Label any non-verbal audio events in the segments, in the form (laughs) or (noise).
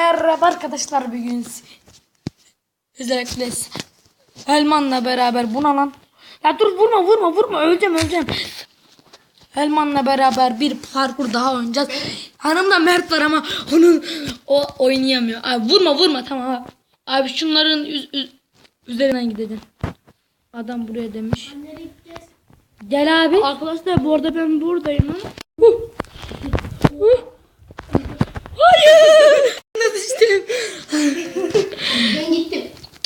Merhaba arkadaşlar bugün özellikle Elman'la beraber buna lan. Ya dur vurma vurma vurma öleceğim öleceğim. Elman'la beraber bir parkur daha oynayacağız. Hanımda Mert var ama onun o oynayamıyor. Abi vurma vurma tamam abi. Abi şunların üz- üz- üzerinden gidelim. Adam buraya demiş. Gel abi. Arkadaşlar bu arada ben buradayım ama. Huh. Huh. Hayır. Ne düştüm? Ben gittim.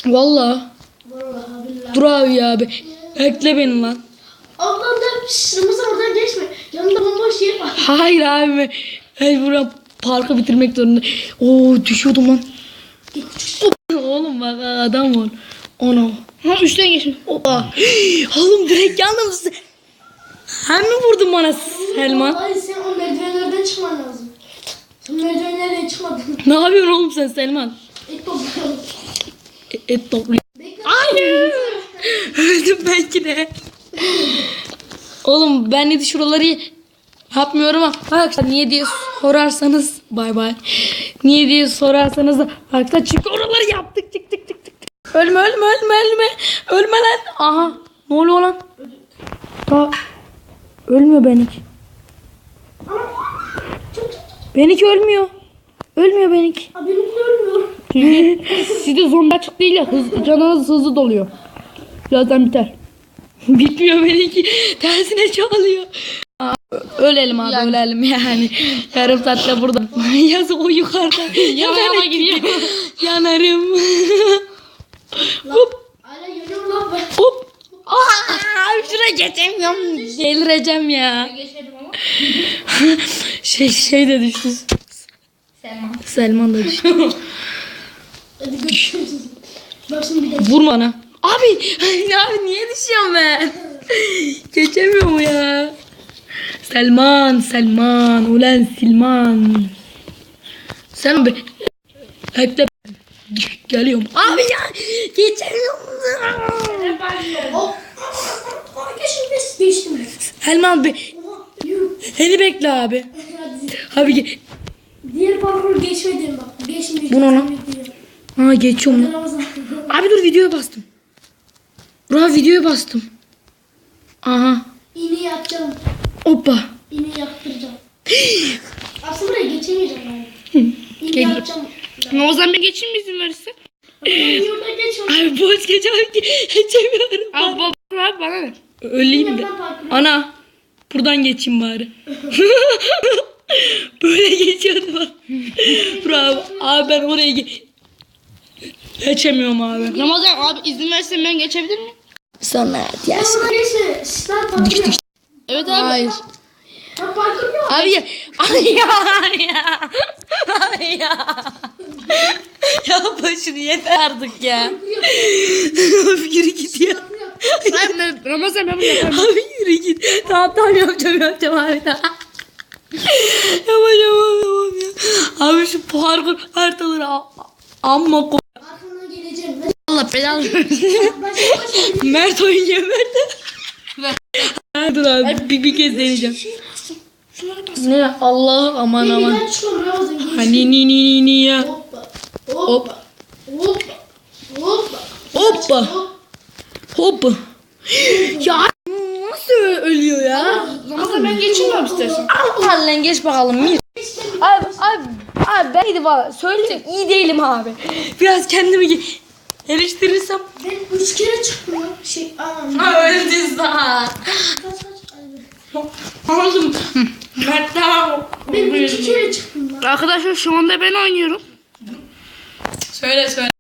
Valla. Vallahi billahi. Dur abi ya abi. Ekle beni lan. Ablam da şırımızı oradan geçme. Yanında bomboş yer var. Hayır abi. Hey buram parkı bitirmek zorunda. Oo düşüyordum lan. Oğlum bak adam var. Onu. Ha üçten geçme. Oha. (gasps) Oğlum direkt yalnız. Sen mi vurdun bana Selman? Vallahi sen o merdivenlerden çıkman lazım. Sen merdivenlerden çıkmadın. Ne yapıyorsun oğlum sen Selman? İlk Et. Bekle. Hayır. Öldüm belki de. Oğlum ben de şuraları yapmıyorum ama arkadaşlar niye diye sorarsanız bay bay. Niye diye sorarsanız arkadaşlar çünkü oraları yaptık tık tık tık tık. Ölme ölme ölme ölme. Ölme lan. Aha. Ne oluyor lan? Ta ölmüyor benimki. Benimki ölmüyor. Ölmüyor benimki. Abi ölmüyor. Sizde zombi açık değil ya hız, canınız hızlı doluyor. Birazdan biter. (laughs) Bitmiyor benimki. Tersine çoğalıyor. Aa, Ölelim abi ölelim yani. Yarım saatte burada. (laughs) Yazık o yukarıda. (laughs) Yanarım gidiyor. Yanarım. hop hop. Aa, şuraya geçemiyorum. Delireceğim ya. Şey şey de düştü. Selman. Selman da düştü. Hadi görüşürüz. Bak şimdi bir de. Vurma ana. Abi, (laughs) abi niye düşüyorum ben? (laughs) Geçemiyorum ya. Selman, Selman, ulan Selman. Sen be. Bekle. Geliyorum. Abi ya geçemiyorum. Geçtim yuh. Beni bekle abi. Hadi. Abi Diğer parkuru geçmedim bak. Geçmeyeceğim. Bu ne lan? Ha geçiyorum. Abi dur videoya bastım. Dur abi videoya bastım. Aha. İğneyi yapacağım. Hoppa. İğneyi yaptıracağım. Aslında buraya geçemeyeceğim ben. İğne Gel. yapacağım. O zaman ben geçeyim mi izin verirsen? Abi boş geçemem ki. (laughs) Geçemiyorum. Abi baba abi bana ne? Öleyim de. Ana. Buradan geçeyim bari. (laughs) Böyle geçiyordum. (laughs) Bravo. Abi ben oraya ge- geçemiyorum abi. Ramazan abi izin verirsen ben geçebilir miyim? Sana yes. Orada geçme. Sen parkuru yap. Evet abi. Hayır. Abi ya. Ay ya. Ay ya. Ay ya. Yapma şunu yeter artık ya. Abi yürü git ya. Hayır ben, Ramazan ben bunu yaparım. Abi yürü git. Tamam tamam yapacağım yapacağım abi tamam. yapacağım abi tamam ya. Abi şu parkur haritaları amma. Allah belanı versin. (laughs) Mert oynuyor Mert. Ha, Dur abi bir, bir kez deneyeceğim. Ne Allah aman aman. Hani ni ni ni ni ya. Hoppa. Hoppa. Hoppa. Hoppa. Hoppa. Hop. Hop. Ya nasıl ölüyor ya? Ramazan ben geçeyim mi istersen? Al lan geç bakalım. Mir. Abi abi abi ben iyiydi valla. Söyleyeyim iyi değilim abi. Biraz kendimi geliştirirsem. Ben üç kere çıktım lan. Şey aman. Ha öldü daha. Oğlum. Mert daha. Ben iki kere çıktım lan. Arkadaşlar şu anda ben oynuyorum. Söyle söyle.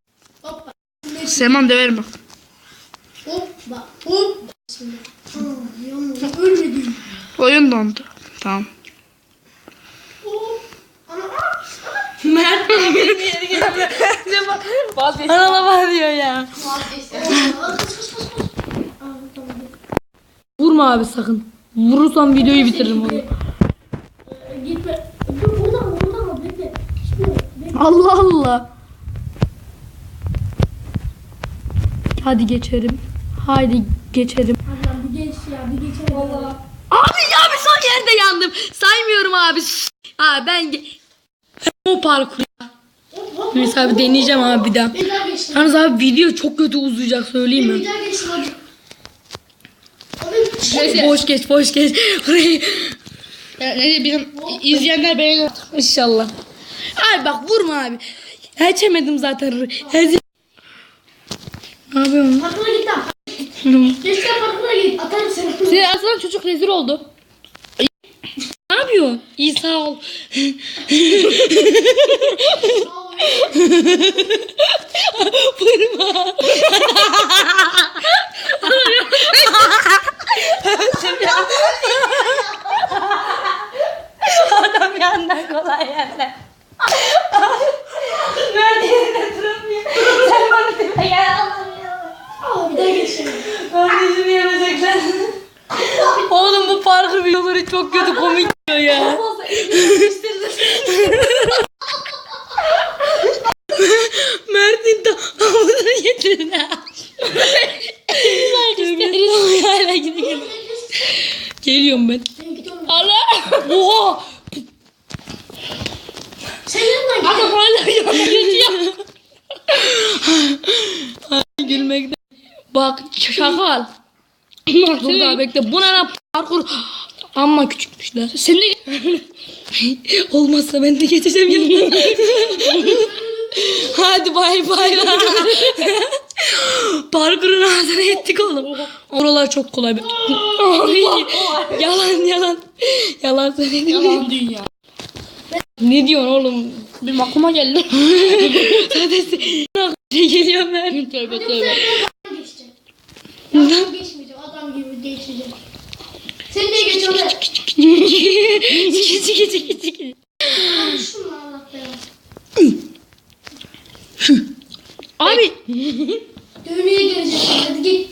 Hoppa. Seman döverim bak. Hoppa. Hoppa. Yandım. Ölmedim. Oyun dondu. Tamam. Hop. Ana. aa, Ne bak. Bana var diyor ya. Tamam. Vurma abi sakın. Vurursam videoyu bitiririm onu. Gitme. Dur buradan buradan bekle. Allah Allah. Hadi geçerim. Haydi geçerim. Ablam bir geç ya bir geçelim. Valla. Abi ya bir son yerde yandım. Saymıyorum abi. Aa ben o parkur. Neyse abi deneyeceğim abi bir daha. Bir daha geçtim. Yalnız abi video çok kötü uzayacak söyleyeyim Bir mi? daha geçtim hadi. Abi Neyse. Boş geç boş geç. (laughs) Burayı neyse bizim izleyenler beğenir. inşallah. Abi bak vurma abi. Geçemedim zaten. Hezi- Ne yapıyorsun? parkına git lan. Geçten parkına git. Atarım seni. Senin aslan çocuk rezil oldu. Ne yapıyorsun? İyi sağ ol. (laughs) Bir daha yemeyecekler. Oğlum bu parkur videoları çok kötü komik ya. Mert'in de havuzunu getirin ha. Hala gidiyor. Geliyorum ben. Sen git oğlum. Allah. Oha. Sen yanından git. Adam hala yanına geçiyor. (laughs) Gülmekten. Bak şakal. Dur daha bekle. Bu ne lan parkur? Amma küçükmüşler. Sen de (laughs) Olmazsa ben de geçeceğim yanına. (laughs) Hadi bay bay. Parkurun ağzına ettik oğlum. Oralar çok kolay. Ay, yalan yalan. Yalan söyledim. yalan dünya. Ne diyorsun oğlum? Bir aklıma geldi. (laughs) Zaten şey geliyor ben. tövbe tövbe. Ben geçmeyeceğim. Adam gibi geçeceğim. Sen de geç oraya. Çiki çiki çiki çiki. Şunu Allah belanı. Abi. (laughs) Dövmeye geleceksin. Hadi git.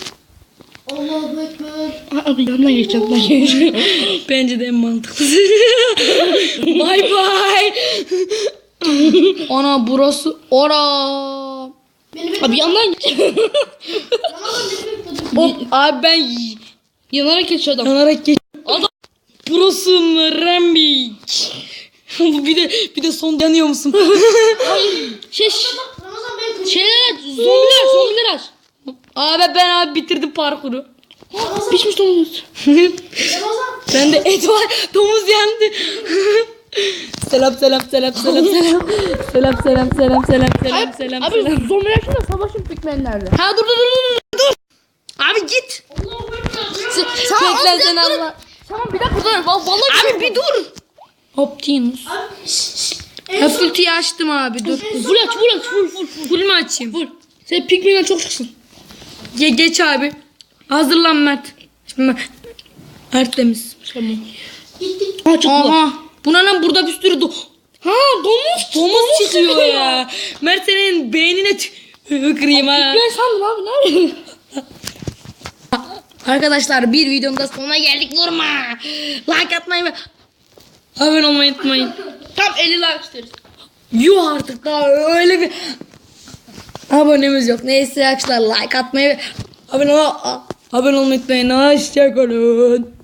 Allahu Ekber. Abi yanına geçeceğim. Ben geçeceğim. Bence de en mantıklısı. (laughs) bay bay. Ana burası ora. Beni bekle. Abi yandan. (laughs) Hop abi ben Yanarak geç adam. yanarak geç. Adam burası Rembik. (laughs) bir de bir de son yanıyor musun? Şey, beni kırıyor. Şeyler aç. Zombiler. Zombiler aç. abi ben abi bitirdim parkuru. Pişmiş domuz. Ben de et var. Domuz yandı. selam selam selam selam selam. Selam selam selam selam selam selam. Abi selam. zombiler şurada savaşın pikmenlerde. Ha dur dur dur dur dur. Abi git. Teklen sen Allah. Tamam bir dakika dur. Vallahi Abi bir dur. Optimus. Abi. şşş, şşş. Hafifliği açtım abi dur. Full aç full aç full full full. Mü açayım? Full. Sen pikmenden çok çıksın. Ge geç abi. Hazırlan Mert. Şimdi Mert temiz. Tamam. Gittik. Ha çıktı. Aha. Buna lan burada bir sürü do Ha domuz. domuz çıkıyor ya. Mert senin beynine tüküreyim ha. Ben sandım abi nerede? (laughs) Arkadaşlar bir videonun da sonuna geldik. Vurma. Like atmayı ve abone olmayı unutmayın. Tam 50 like isteriz. Yuh artık daha öyle bir abonemiz yok. Neyse arkadaşlar like atmayı abone, ol abone olmayı unutmayın. Hoşçakalın.